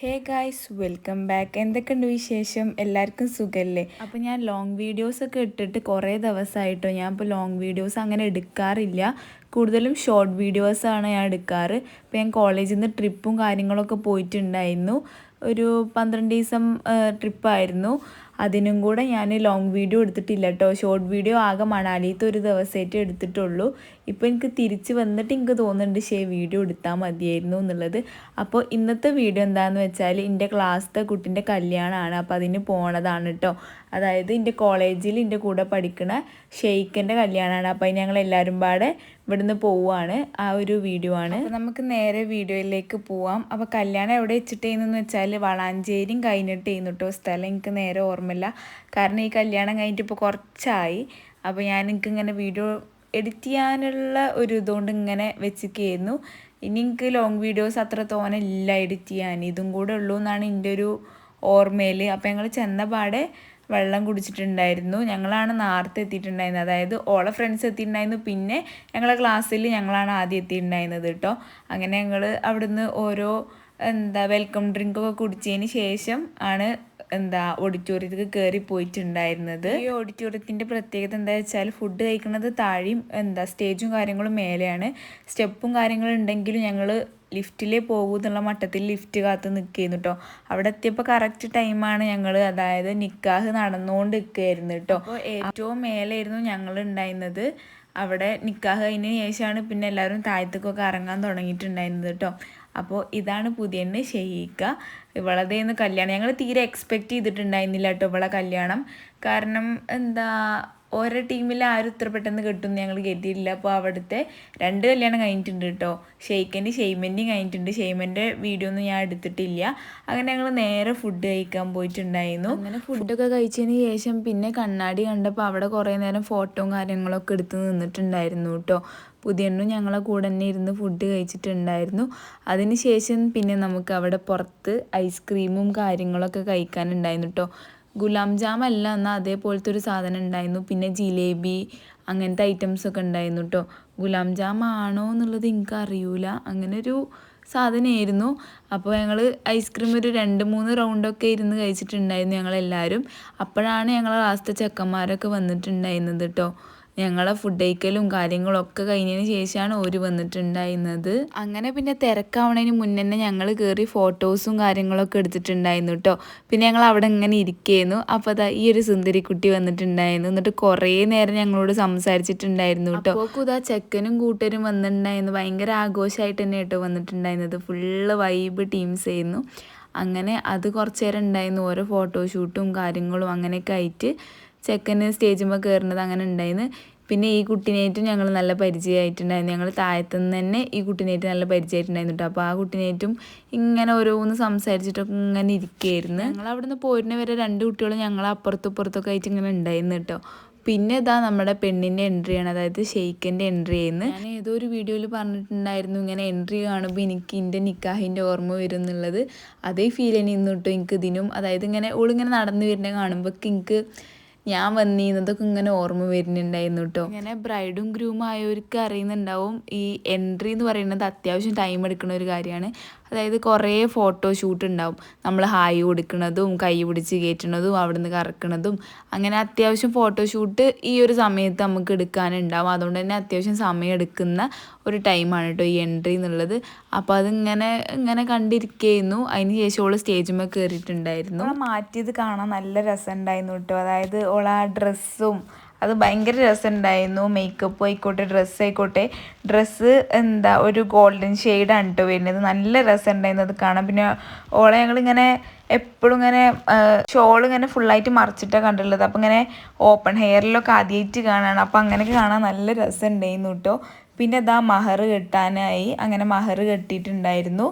Hey guys welcome back. എന്തൊക്കെയുണ്ട് വിശേഷം? എല്ലാവർക്കും സുഖമല്ലേ അപ്പോൾ ഞാൻ ലോങ് വീഡിയോസ് ഒക്കെ ഇട്ടിട്ട് കുറേ ദിവസമായിട്ടോ ഞാൻ ഇപ്പോൾ ലോങ് വീഡിയോസ് അങ്ങനെ എടുക്കാറില്ല. കൂടുതലും ഷോർട്ട് വീഡിയോസാണ് ഞാൻ എടുക്കാറ്. ഇപ്പോൾ ഞാൻ കോളേജിൽ നിന്ന് ട്രിപ്പും കാര്യങ്ങളൊക്കെ പോയിട്ടുണ്ടായിരുന്നു. ഒരു പന്ത്രണ്ട് ദിവസം ട്രിപ്പായിരുന്നു അതിനും കൂടെ ഞാൻ ലോങ് വീഡിയോ എടുത്തിട്ടില്ല കേട്ടോ ഷോർട്ട് വീഡിയോ ആകെ മണാലിത്ത് ഒരു ദിവസമായിട്ട് എടുത്തിട്ടുള്ളൂ. ഇപ്പോൾ എനിക്ക് തിരിച്ച് വന്നിട്ട് എനിക്ക് തോന്നുന്നുണ്ട് ഷേ വീഡിയോ എടുത്താൽ മതിയായിരുന്നു എന്നുള്ളത്. അപ്പോൾ ഇന്നത്തെ വീഡിയോ എന്താണെന്ന് വെച്ചാൽ എന്റെ ക്ലാസ്സിലെ കുട്ടിന്റെ കല്യാണമാണ് അപ്പോൾ അതിന് പോണതാണ് കേട്ടോ അതായത് എന്റെ കോളേജിൽ എന്റെ കൂടെ പഠിക്കുന്ന ഷെയ്ഖിന്റെ കല്യാണമാണ് അപ്പോൾ ഞങ്ങൾ എല്ലാവരും പാടെ ഇവിടുന്ന് പോവുകയാണ് ആ ഒരു വീഡിയോ ആണ്. നമുക്ക് നേരെ വീഡിയോയിലേക്ക് പോവാം. അപ്പോൾ കല്യാണം എവിടെ വെച്ചിട്ടേന്ന് വെച്ചാൽ വളാഞ്ചേരിയും കഴിഞ്ഞിട്ട് ചെയ്യുന്നു കേട്ടോ സ്ഥലം. എനിക്ക് നേരെ ഓർമ്മയില്ല. കാരണം ഈ കല്യാണം കഴിഞ്ഞിട്ട് ഇപ്പോൾ കുറച്ചായി. അപ്പോൾ ഞാൻ എനിക്ക് ഇങ്ങനെ വീഡിയോ എഡിറ്റ് ചെയ്യാനുള്ള ഒരു ഇതുകൊണ്ട് ഇങ്ങനെ വെച്ചിരിക്കുന്നു ഇനി എനിക്ക് ലോങ് വീഡിയോസ് അത്ര തോനെ ഇല്ല എഡിറ്റ് ചെയ്യാൻ. ഇതും കൂടെ ഉള്ളൂ എന്നാണ് എന്റെ ഒരു ഓർമ്മയിൽ അപ്പോൾ ഞങ്ങൾ ചെന്ന പാടെ വെള്ളം കുടിച്ചിട്ടുണ്ടായിരുന്നു. ഞങ്ങളാണ് നേരത്തെ എത്തിയിട്ടുണ്ടായിരുന്നത്. അതായത് ഓളെ ഫ്രണ്ട്സ് എത്തിയിട്ടുണ്ടായിരുന്നു. പിന്നെ ഞങ്ങളെ ക്ലാസ്സിൽ ഞങ്ങളാണ് ആദ്യം എത്തിയിട്ടുണ്ടായിരുന്നത് കേട്ടോ അങ്ങനെ ഞങ്ങൾ അവിടുന്ന് ഓരോ എന്താ വെൽക്കം ഡ്രിങ്കൊക്കെ കുടിച്ചതിന് ശേഷം ആണ് എന്താ ഓഡിറ്റോറിയത്തിൽ കയറി പോയിട്ടുണ്ടായിരുന്നത്. ഈ ഓഡിറ്റോറിയത്തിന്റെ പ്രത്യേകത എന്താ വെച്ചാൽ ഫുഡ് കഴിക്കുന്നത് താഴെയും എന്താ സ്റ്റേജും കാര്യങ്ങളും മേലെയാണ്. സ്റ്റെപ്പും കാര്യങ്ങളും ഉണ്ടെങ്കിലും ഞങ്ങൾ ലിഫ്റ്റിലേ പോകൂ എന്നുള്ള മട്ടത്തിൽ ലിഫ്റ്റ് കാത്ത് നിൽക്കുന്നു കേട്ടോ അവിടെ എത്തിയപ്പോൾ കറക്റ്റ് ടൈമാണ് ഞങ്ങൾ അതായത് നിക്കാഹ് നടന്നുകൊണ്ട് നിൽക്കുകയായിരുന്നു കേട്ടോ ഏറ്റവും മേലായിരുന്നു ഞങ്ങൾ ഉണ്ടായിരുന്നത് അവിടെ നിക്കാഹ് കഴിഞ്ഞതിന് ശേഷമാണ് പിന്നെ എല്ലാവരും താഴത്തേക്കൊക്കെ ഇറങ്ങാൻ തുടങ്ങിയിട്ടുണ്ടായിരുന്നത് കേട്ടോ. അപ്പോൾ ഇതാണ് പുതിയ ഷെയ്ക്ക ഇവളതേന്ന് കല്യാണം. ഞങ്ങൾ തീരെ എക്സ്പെക്റ്റ് ചെയ്തിട്ടുണ്ടായിരുന്നില്ല കേട്ടോ ഇവളെ കല്യാണം. കാരണം എന്താ ഓരോ ടീമിൽ ആരും ഇത്ര പെട്ടെന്ന് കിട്ടും ഞങ്ങൾ കരുതിയില്ല അപ്പോൾ അവിടുത്തെ രണ്ട് കല്യാണം കഴിഞ്ഞിട്ടുണ്ട് കേട്ടോ. ഷെയ്ക്കന്റെ ഷെയ്മന്റെയും കഴിഞ്ഞിട്ടുണ്ട്. ഷെയ്മന്റെ വീഡിയോ ഒന്നും ഞാൻ എടുത്തിട്ടില്ല. അങ്ങനെ ഞങ്ങൾ നേരെ ഫുഡ് കഴിക്കാൻ പോയിട്ടുണ്ടായിരുന്നു. അങ്ങനെ ഫുഡൊക്കെ കഴിച്ചതിന് ശേഷം പിന്നെ കണ്ണാടി കണ്ടപ്പോൾ അവിടെ കുറേ നേരം ഫോട്ടോയും കാര്യങ്ങളൊക്കെ എടുത്ത് നിന്നിട്ടുണ്ടായിരുന്നു കേട്ടോ. പുതിയണ്ണും ഞങ്ങളെ കൂടെ തന്നെ ഇരുന്ന് ഫുഡ് കഴിച്ചിട്ടുണ്ടായിരുന്നു. അതിന് ശേഷം പിന്നെ നമുക്ക് അവിടെ പുറത്ത് ഐസ്ക്രീമും കാര്യങ്ങളൊക്കെ കഴിക്കാനുണ്ടായിരുന്നു കേട്ടോ. ഗുലാം ജാം അല്ല എന്നാൽ അതേപോലത്തെ ഒരു സാധനം ഉണ്ടായിരുന്നു. പിന്നെ ജിലേബി അങ്ങനത്തെ ഐറ്റംസ് ഒക്കെ ഉണ്ടായിരുന്നു കേട്ടോ ഗുലാം ജാം ആണോ എന്നുള്ളത് എനിക്ക് അറിയൂല. അങ്ങനെ ഒരു സാധനമായിരുന്നു അപ്പോൾ ഞങ്ങൾ ഐസ്ക്രീം ഒരു രണ്ട് മൂന്ന് റൗണ്ടൊക്കെ ഇരുന്ന് കഴിച്ചിട്ടുണ്ടായിരുന്നു ഞങ്ങളെല്ലാവരും അപ്പോഴാണ് ഞങ്ങളെ ലാസ്റ്റ് ചെക്കന്മാരൊക്കെ വന്നിട്ടുണ്ടായിരുന്നത് കേട്ടോ ഞങ്ങളെ ഫുഡ് കഴിക്കലും കാര്യങ്ങളും ഒക്കെ കഴിഞ്ഞതിന് ശേഷമാണ് ഓര് വന്നിട്ടുണ്ടായിരുന്നത്. അങ്ങനെ പിന്നെ തിരക്കാവണതിന് മുന്നേ തന്നെ ഞങ്ങൾ കയറി ഫോട്ടോസും കാര്യങ്ങളൊക്കെ എടുത്തിട്ടുണ്ടായിരുന്നു കേട്ടോ പിന്നെ ഞങ്ങൾ അവിടെ ഇങ്ങനെ ഇരിക്കുകയായിരുന്നു അപ്പോൾ അതാ ഈ ഒരു സുന്ദരിക്കുട്ടി വന്നിട്ടുണ്ടായിരുന്നു. എന്നിട്ട് കുറേ നേരം ഞങ്ങളോട് സംസാരിച്ചിട്ടുണ്ടായിരുന്നു കേട്ടോ അപ്പോൾ ഇതാ ചെക്കനും കൂട്ടരും വന്നിട്ടുണ്ടായിരുന്നു. ഭയങ്കര ആഘോഷമായിട്ട് തന്നെ കേട്ടോ വന്നിട്ടുണ്ടായിരുന്നത്. ഫുള്ള് വൈബ് ടീംസ് ആയിരുന്നു. അങ്ങനെ അത് കുറച്ച് നേരം ഉണ്ടായിരുന്നു. ഓരോ ഫോട്ടോഷൂട്ടും കാര്യങ്ങളും അങ്ങനെയൊക്കെ ആയിട്ട്. ചെക്കന് സ്റ്റേജുമ്പോൾ കയറുന്നത് അങ്ങനെ ഉണ്ടായിരുന്നു പിന്നെ ഈ കുട്ടിനേറ്റും ഞങ്ങൾ നല്ല പരിചയമായിട്ടുണ്ടായിരുന്നു. ഞങ്ങൾ താഴത്തുനിന്ന് തന്നെ ഈ കുട്ടിനേറ്റ് നല്ല പരിചയമായിട്ടുണ്ടായിരുന്നു കേട്ടോ. അപ്പോൾ ആ കുട്ടീനേറ്റും ഇങ്ങനെ ഓരോന്ന് സംസാരിച്ചിട്ടൊക്കെ ഇങ്ങനെ ഇരിക്കുകയായിരുന്നു ഞങ്ങൾ അവിടെ നിന്ന് പോരുന്ന വരെ രണ്ട് കുട്ടികളും ഞങ്ങൾ അപ്പുറത്തും ഇപ്പുറത്തൊക്കെ ആയിട്ട് ഇങ്ങനെ ഉണ്ടായിരുന്നു കേട്ടോ. പിന്നെ ഇതാ നമ്മുടെ പെണ്ണിന്റെ ആണ്. അതായത് ഷെയ്ക്കിന്റെ എൻട്രി ചെയ്യുന്നത് ഞാൻ ഏതോ ഒരു വീഡിയോയിൽ പറഞ്ഞിട്ടുണ്ടായിരുന്നു ഇങ്ങനെ എൻട്രി കാണുമ്പോൾ എനിക്ക് എന്റെ നിക്കാഹിന്റെ ഓർമ്മ വരും എന്നുള്ളത്. അതേ ഫീൽ തന്നെ ഇന്ന് കേട്ടോ എനിക്ക് ഇതിനും. അതായത് ഇങ്ങനെ ഓളിങ്ങനെ നടന്നു വരുന്നത് കാണുമ്പോൾ എനിക്ക് ഞാൻ വന്നിരുന്നതൊക്കെ ഇങ്ങനെ ഓർമ്മ വരുന്നുണ്ടായിരുന്നു കേട്ടോ ഇങ്ങനെ ബ്രൈഡും ഗ്രൂമും ആയവർക്ക് അറിയുന്നുണ്ടാവും ഈ എൻട്രി എന്ന് പറയുന്നത് അത്യാവശ്യം ടൈം എടുക്കുന്ന ഒരു കാര്യമാണ്. അതായത് കുറേ ഫോട്ടോ ഷൂട്ട് ഉണ്ടാവും. നമ്മൾ ഹായ് കൊടുക്കുന്നതും കൈ പിടിച്ച് കയറ്റുന്നതും അവിടെ നിന്ന് കറക്കുന്നതും. അങ്ങനെ അത്യാവശ്യം ഫോട്ടോ ഷൂട്ട് ഈ ഒരു സമയത്ത് നമുക്ക് എടുക്കാനുണ്ടാവും. അതുകൊണ്ട് തന്നെ അത്യാവശ്യം സമയം എടുക്കുന്ന ഒരു ടൈമാണ് കേട്ടോ ഈ എൻട്രി എന്നുള്ളത്. അപ്പോൾ അതിങ്ങനെ ഇങ്ങനെ കണ്ടിരിക്കുന്നു അതിന് ശേഷം ഓൾ സ്റ്റേജിന്മേൽ കയറിയിട്ടുണ്ടായിരുന്നു മാറ്റിയത് കാണാൻ നല്ല രസമുണ്ടായിരുന്നു കേട്ടോ അതായത് ഓൾ ആ ഡ്രസ്സും അത് ഭയങ്കര രസമുണ്ടായിരുന്നു. മേക്കപ്പ് ആയിക്കോട്ടെ ഡ്രസ്സ് ആയിക്കോട്ടെ. ഡ്രസ്സ് എന്താ ഒരു ഗോൾഡൻ ഷെയ്ഡാണ് കേട്ടോ വരുന്നത്. നല്ല രസമുണ്ടായിരുന്നു അത് കാണാൻ. പിന്നെ ഓളെ ഞങ്ങളിങ്ങനെ എപ്പോഴും ഇങ്ങനെ ഷോൾ ഇങ്ങനെ ഫുള്ളായിട്ട് മറിച്ചിട്ടാണ് കണ്ടിട്ടുള്ളത്. അപ്പം ഇങ്ങനെ ഓപ്പൺ ഹെയറിലൊക്കെ ആദ്യമായിട്ട് കാണാണ്. അപ്പം അങ്ങനെയൊക്കെ കാണാൻ നല്ല രസമുണ്ടായിരുന്നു കേട്ടോ പിന്നെ അതാ മഹർ കെട്ടാനായി. അങ്ങനെ മഹർ കെട്ടിയിട്ടുണ്ടായിരുന്നു.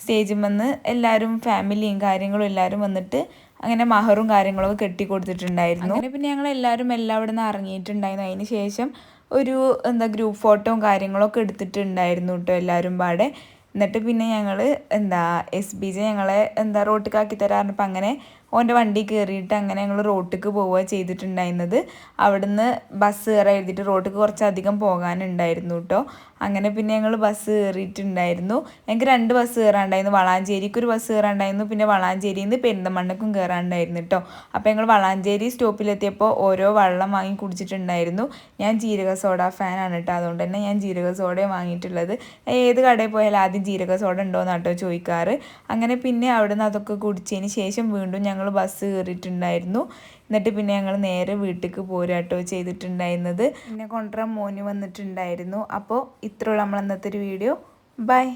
സ്റ്റേജിൽ വന്ന് എല്ലാവരും ഫാമിലിയും കാര്യങ്ങളും എല്ലാവരും വന്നിട്ട് അങ്ങനെ മഹറും കാര്യങ്ങളൊക്കെ കെട്ടി കൊടുത്തിട്ടുണ്ടായിരുന്നു അങ്ങനെ പിന്നെ ഞങ്ങൾ എല്ലാവരും എല്ലാം അവിടെ നിന്ന് ഇറങ്ങിയിട്ടുണ്ടായിരുന്നു. അതിന് ശേഷം ഒരു എന്താ ഗ്രൂപ്പ് ഫോട്ടോയും കാര്യങ്ങളൊക്കെ എടുത്തിട്ടുണ്ടായിരുന്നു കേട്ടോ എല്ലാവരും പാടെ. എന്നിട്ട് പിന്നെ ഞങ്ങൾ എന്താ എസ് ബി ജെ ഞങ്ങളെ എന്താ റോട്ടിക്കാക്കി അപ്പം അങ്ങനെ ഓന്റെ വണ്ടി കയറിയിട്ട് അങ്ങനെ ഞങ്ങൾ റോട്ടിക്ക് പോവുക ചെയ്തിട്ടുണ്ടായിരുന്നത്. അവിടുന്ന് ബസ് കയറാൻ എഴുതിയിട്ട് റോട്ടിക്ക് കുറച്ചധികം പോകാനുണ്ടായിരുന്നു കേട്ടോ അങ്ങനെ പിന്നെ ഞങ്ങൾ ബസ് കയറിയിട്ടുണ്ടായിരുന്നു ഞങ്ങൾക്ക് രണ്ട് ബസ് കയറാണ്ടായിരുന്നു വളാഞ്ചേരിക്ക് ഒരു ബസ് കയറാണ്ടായിരുന്നു പിന്നെ വളാഞ്ചേരിയിൽ നിന്ന് പെരിന്തമണ്ണക്കും കയറാണ്ടായിരുന്നു കേട്ടോ അപ്പോൾ ഞങ്ങൾ വളാഞ്ചേരി സ്റ്റോപ്പിലെത്തിയപ്പോൾ ഓരോ വെള്ളം വാങ്ങി കുടിച്ചിട്ടുണ്ടായിരുന്നു. ഞാൻ ജീരക സോഡ ഫാനാണ് കേട്ടോ അതുകൊണ്ട് തന്നെ ഞാൻ ജീരക സോഡയും വാങ്ങിയിട്ടുള്ളത്. ഏത് കടയിൽ പോയാലും ആദ്യം ജീരക സോഡ ഉണ്ടോയെന്ന് കേട്ടോ ചോദിക്കാറ്. അങ്ങനെ പിന്നെ അവിടുന്ന് അതൊക്കെ കുടിച്ചതിന് ശേഷം വീണ്ടും ഞങ്ങൾ ബസ് കയറിയിട്ടുണ്ടായിരുന്നു എന്നിട്ട് പിന്നെ ഞങ്ങൾ നേരെ വീട്ടിലേക്ക് പോരാട്ടോ ചെയ്തിട്ടുണ്ടായിരുന്നത്. പിന്നെ കൊണ്ടുവരാൻ മോന് വന്നിട്ടുണ്ടായിരുന്നു. അപ്പോൾ ഇത്രയുള്ള നമ്മൾ ഇന്നത്തെ ഒരു വീഡിയോ ബൈ